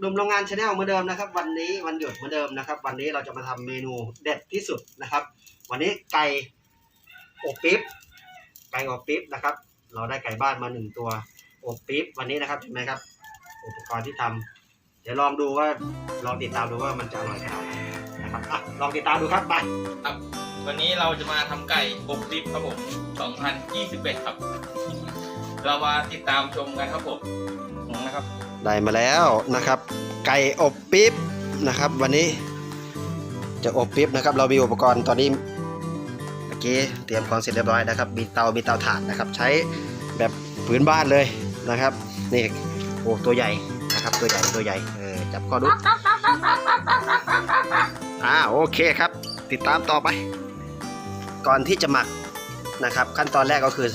หนุ่มโรงงานชาแนลเหมือนเดิมนะครับ วันนี้วันหยุดเหมือนเดิมนะครับ วันนี้เราจะมาทำเมนูเด็ดที่สุดนะครับ วันนี้ไก่อบปิ๊บไก่อบปิ๊บนะครับ เราได้ไก่บ้านมาหนึ่งตัวอบปิ๊บวันนี้นะครับเห็นไหมครับ อุปกรณ์ที่ทำเดี๋ยวลองดูว่าลองติดตามดูว่ามันจะอร่อยขนาดไหนนะครับอะลองติดตามดูครับไปวันนี้เราจะมาทำไก่อบลิบครับผม2021 ครับ เรามาติดตามชมกันครับผมนะครับ ได้มาแล้วนะครับ ไก่อบปิ๊บนะครับวันนี้จะอบปิ๊บนะครับ เรามีอุปกรณ์ตอนนี้เมื่อกี้เตรียมของเสร็จเรียบร้อยนะครับ มีเตา มีเตาถ่านนะครับ ใช้แบบพื้นบ้านเลยนะครับนี่โอ้ตัวใหญ่นะครับตัวใหญ่ตัวใหญ่เออจับข้อดูอ่าโอเคครับ ติดตามต่อไป ก่อนที่จะหมักนะครับ ขั้นตอนแรกก็คือ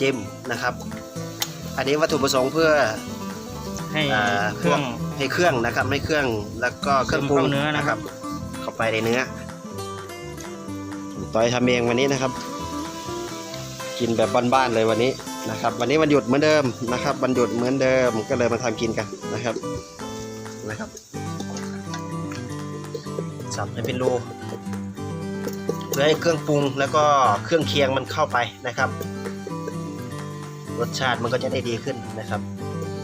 จิ้มนะครับ อันนี้วัตถุประสงค์เพื่อให้อ่าเครื่องให้เครื่องนะครับให้เครื่องแล้วก็เครื่องปรุงเข้าเนื้อนะครับ เข้าไปในเนื้อต่อยทำเองวันนี้นะครับ กินแบบบ้านๆเลยวันนี้นะครับ วันนี้วันหยุดเหมือนเดิมนะครับวันหยุดเหมือนเดิมก็เลยมาทำกินกันนะครับนะครับสับให้เป็นรูเพื่อให้เครื่องปรุงแล้วก็เครื่องเคียงมันเข้าไปนะครับ รสชาติมันก็จะได้ดีขึ้นนะครับ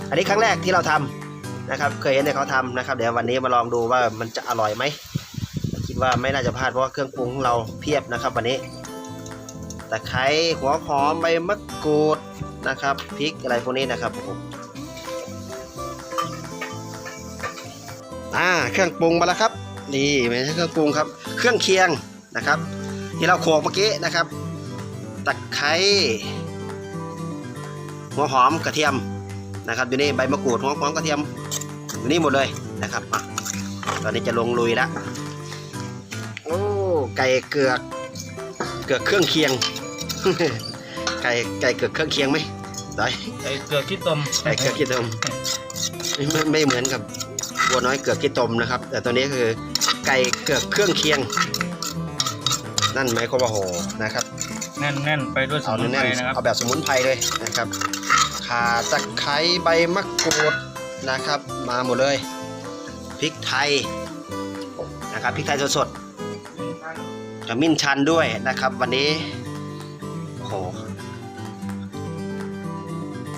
อันนี้ครั้งแรกที่เราทำนะครับ เคยเห็นแต่เขาทำนะครับ เดี๋ยววันนี้มาลองดูว่ามันจะอร่อยไหมคิดว่าไม่น่าจะพลาดเพราะว่าเครื่องปรุงของเราเพียบนะครับ วันนี้ตะไคร้หัวหอมใบมะกรูดนะครับพริกอะไรพวกนี้นะครับผมอ่าเครื่องปรุงมาแล้วครับนี่ไม่ใช่เครื่องปรุงครับ เครื่องเคียงนะครับ ที่เราโขกเมื่อกี้นะครับตะไคร้ หัวหอมกระเทียมนะครับอยู่นี่ใบมะกรูดหัวหอมกระเทียมอยู่นี่หมดเลยนะครับมาตอนนี้จะลงลุยแล้วโอ้ไก่เกือกเกือกเครื่องเคียง ไก่ไก่เกือกเครื่องเคียงไหมได้ไก่เกลือขี้ตมไก่เกือกขี้ตมไม่ไม่ไม่เหมือนกับบัวน้อยเกือกขี้ตมนะครับ แต่ตัวนี้คือไก่เกือกเครื่องเคียง นั่นหมายความว่าโหนะครับแน่นแน่นๆไปด้วยสเอามุนไพแน่รนนะครับๆเอาแบบสมุนไพรเลยนะครับ ข่าตะไคร้ใบมะกรูดนะครับ มาหมดเลยพริกไทยนะครับพริกไทยสดๆขมิ้นชันด้วยนะครับ วันนี้โอ้โห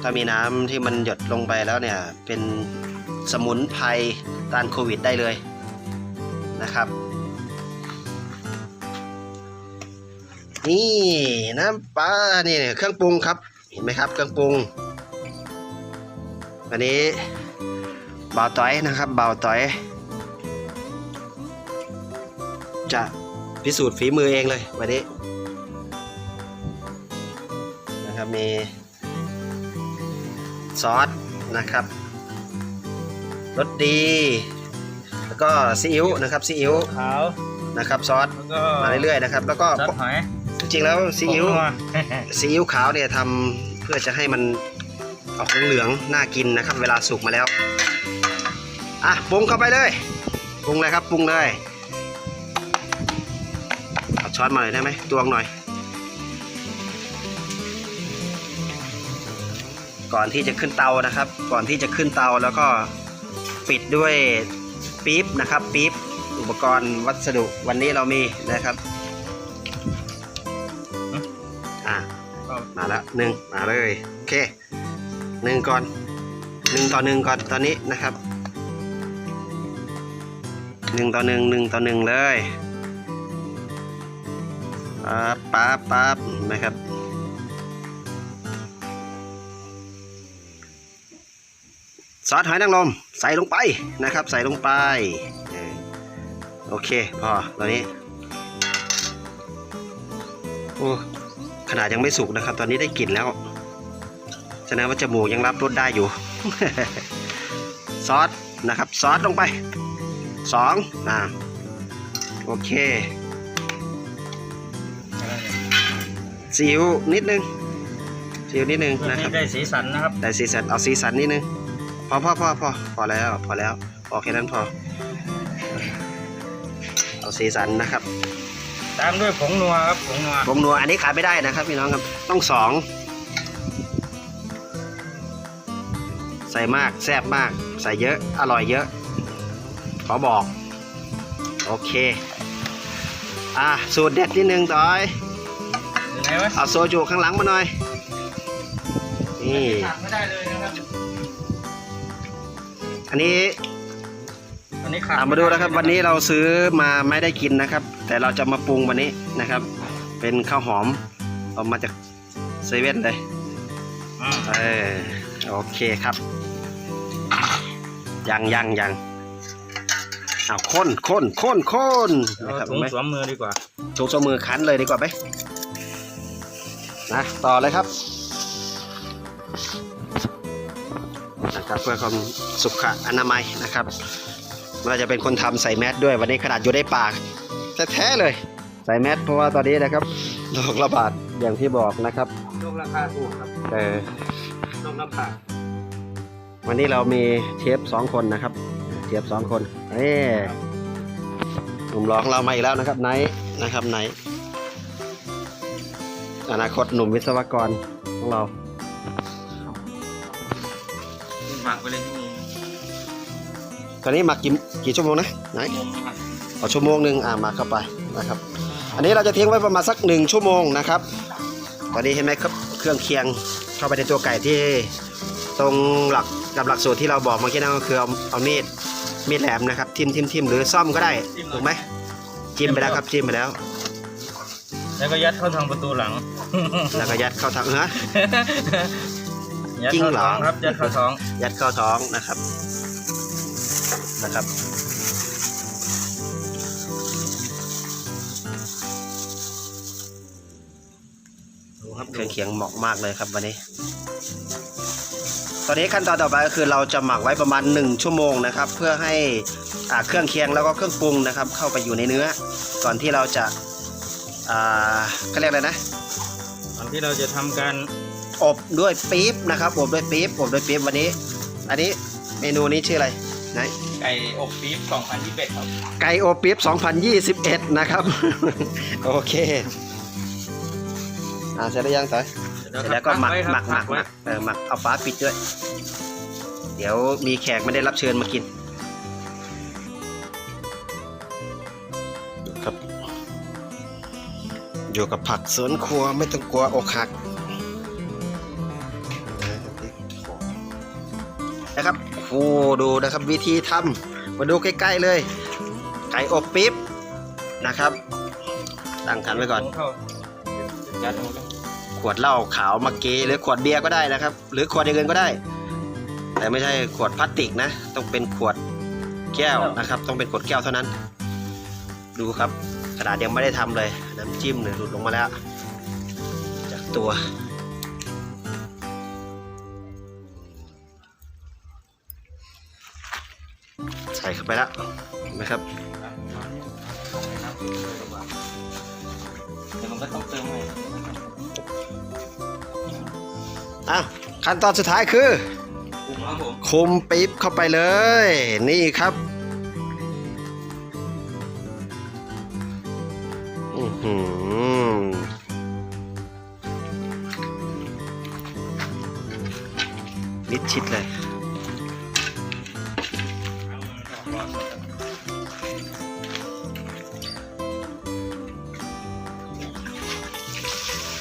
ถ้ามีน้ำที่มันหยดลงไปแล้วเนี่ย เป็นสมุนไพรต้านโควิดได้เลยนะครับ นี่น้ำปลานี่เครื่องปรุงครับ เห็นไหมครับ เครื่องปรุง อันนี้บ่าวต้อยนะครับบ่าวต้อย จะพิสูจน์ฝีมือเองเลยวันนี้นะครับมีซอสนะครับรสดี แล้วก็ซีอิ๊วนะครับซีอิ๊วขาวนะครับซอสแล้วก็มาเรื่อยๆนะครับ แล้วก็ซอสหอยจริงๆแล้วซีอิ๊วผงนัวซีอิ๊วขาวเนี่ยทำเพื่อจะให้มัน ออกเหลืองๆน่ากินนะครับ เวลาสุกมาแล้วอะปรุงเข้าไปเลยปรุงเลยครับปรุงเลยเอาช้อนมาหน่อยได้ไหมตวงหน่อย ก่อนที่จะขึ้นเตานะครับ ก่อนที่จะขึ้นเตาแล้วก็ปิดด้วยปี๊บนะครับปี๊บอุปกรณ์วัสดุวันนี้เรามีนะครับอะก็มาแล้วหนึ่งมาเลยโอเค หนึ่งก่อนหนึ่งต่อหนึ่งก่อนตอนนี้นะครับหนึ่งต่อหนึ่งหนึ่งต่อหนึ่งเลยปั๊บปั๊บปั๊บนไหมครับซอสหอยนางรมใส่ลงไปนะครับ ใส่ลงไปโอเคพอตอนนี้โอ้ขนาดยังไม่สุกนะครับ ตอนนี้ได้กลิ่นแล้ว แสดงว่าจมูกยังรับรสได้อยู่ ซอสนะครับซอสลงไปสองอ่าโอเคซีอิ๊วนิดนึงซีอิ๊วนิดนึงเพื่อนะคให้รับได้สีสันนะครับแต่สีสันเอาสีสันนิดนึงพอพอพอพอพอแล้วพอแล้วพอแค่นั้นพอ เอาสีสันนะครับ ตามด้วยผงนัวครับผงนัวผงนัวอันนี้ขาดไม่ได้นะครับพี่น้องครับต้องสอง ใส่มากแซ่บมาก ใส่เยอะ อร่อยเยอะ ขอบอก โอเค อะ สูตรเด็ดนิดนึงต่อยยังไงวะเอาโซจูข้างหลังมาหน่อย นี่ขาดไม่ได้เลยนะครับ อันนี้อันนี้ขาดอะมาดูนะครับ วันนี้เราซื้อมาไม่ได้กินนะครับ แต่เราจะมาปรุงวันนี้นะครับ เป็นข้าวหอมเอามาจากเซเว่นเลยอืมเออ โอเคครับ ยังยังยังเอาข้นข้นข้นข้นนะครับถุงไหมสวมมือดีกว่าถูกสมือคั้นเลยดีกว่าไหมนะต่อเลยครับนะครับเพื่อความสุขอนามัยนะครับไม่ว่าจะเป็นคนทำใส่แมสด้วยวันนี้ขนาดอยู่ในปากแท้ๆเลย ใส่แมสเพราะว่าตอนนี้นะครับโรคระบาดอย่างที่บอกนะครับโลกราคาถูกครับเออ โลกราคาวันนี้เรามีเชฟสองคนนะครับ เชฟสองคนเอ้หนุ่มร้องเรามาอีกแล้วนะครับไนท์นะครับไนท์อนาคตหนุ่มวิศวกรของเราหมักไปเลยที่มือตอนนี้หมักกี่กี่ชั่วโมงนะไหนงงครับเอาชั่วโมงหนึ่งอ่าหมักเข้าไปนะครับ อันนี้เราจะทิ้งไว้ประมาณสักหนึ่งชั่วโมงนะครับ ตอนนี้เห็นไหมครับเครื่องเคียง เข้าไปในตัวไก่ที่ตรงหลักกับหลักสูตรที่เราบอกเมื่อกี้นั่นก็คือเอาเอามีดมีดแหลมนะครับทิมทิมทิมหรือซ่อมก็ได้ถูกไหมจิ้มไปแล้วครับจิ้มไปแล้ว แล้วก็ยัดเข้าทางประตูหลัง แล้วก็ยัดเข้าท้องฮะยัดจริงเข้าเหรอท้องครับยัดเข้าท้อง ยัดเข้าท้องนะครับนะครับ ดูครับเครื่องเคียงเหมาะมากเลยครับวันนี้ ตอนนี้ขั้นตอนต่อไปก็คือเราจะหมักไว้ประมาณ 1 ชั่วโมงนะครับ เพื่อให้อ่าเครื่องเคียงแล้วก็เครื่องปรุงนะครับ เข้าไปอยู่ในเนื้อ ก่อนที่เราจะอ่าเขาเรียกอะไรนะตอนที่เราจะทำการอบด้วยปี๊บนะครับอบด้วยปี๊บอบด้วยปี๊บวันนี้ อันนี้เมนูนี้ชื่ออะไรไหนไก่อบปี๊บ2021ครับไก่อบปี๊บ2021 นะครับ โอเค อ่าเสร็จแล้วยังสายเสร็จแล้วก็หมักหมักหมักหมักเออหมักเอาฟ้าปิดด้วย เดี๋ยวมีแขกไม่ได้รับเชิญมากิน ครับ อยู่กับผักสวนครัวไม่ต้องกลัวอกหักนะครับโอ้ดูนะครับวิธีทำมาดูใกล้ๆเลย ไก่อบปิ๊บนะครับ ตั้งกันไว้ก่อนเข้ายัดลงไป ขวดเหล้าขาวมาเกหรือขวดเบียร์ก็ได้นะครับ หรือขวดอย่างอื่นก็ได้ แต่ไม่ใช่ขวดพลาสติกนะ ต้องเป็นขวดแก้วนะครับ ต้องเป็นขวดแก้วเท่านั้น ดูครับขนาดยังไม่ได้ทำเลย น้ำจิ้มเนี่ยหลุดลงมาแล้ว จากตัว ใส่เข้าไปแล้วเห็นไหมครับ เดี๋ยวมันก็ต้องเติมใหม่อะขั้นตอนสุดท้ายคือปรุงครับผมคุมปี๊บเข้าไปเลย นี่ครับอื้อหือมิดชิดเลย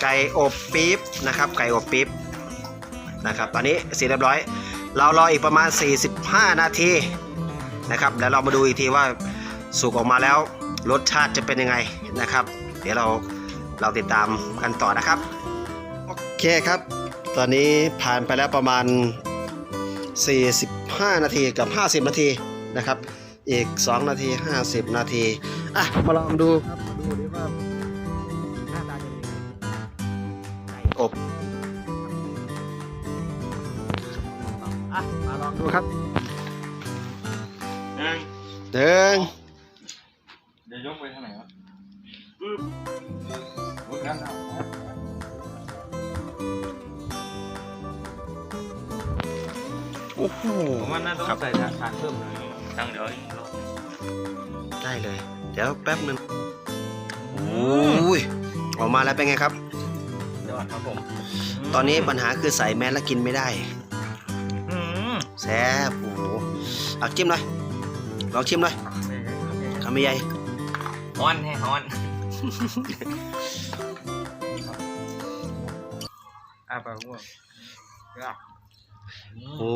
ก่อบปี๊บนะครับไก่อบปี๊บนะครับตอนนี้เสร็จเรียบร้อย เรารออีกประมาณ 45 นาทีนะครับแล้วเรามาดูอีกทีว่าสุกออกมาแล้วรสชาติจะเป็นยังไงนะครับ เดี๋ยวเราเราติดตามกันต่อนะครับโอเคครับ ตอนนี้ผ่านไปแล้วประมาณ 45 นาทีกับ 50 นาทีนะครับ อีก 2 นาที 50 นาทีอะมาลองดูครับมาดูดิว่า อบอะมาลองดูครับหนึ่งหนึ่งเดี๋ยวยกไปทางไหนวะปึ๊บรถกันเอาโอ้โหผมว่าน่าต้องครับใส่ถ่านเพิ่มหน่อยตั้งเดี๋ยวอีกรอบได้เลย เดี๋ยวแป๊บหนึ่งโอ้ยออกมาแล้วเป็นไงครับเดี๋ยวก่อน ครับผมตอนนี้ปัญหาคือใส่แมสแล้วกินไม่ได้อืมแซ่บโอ้โหเอาจิ้มหน่อยลองชิมหน่อยคำใหญ่ฮ้อนให้ฮ้อนอ่าปลาหัวโอ้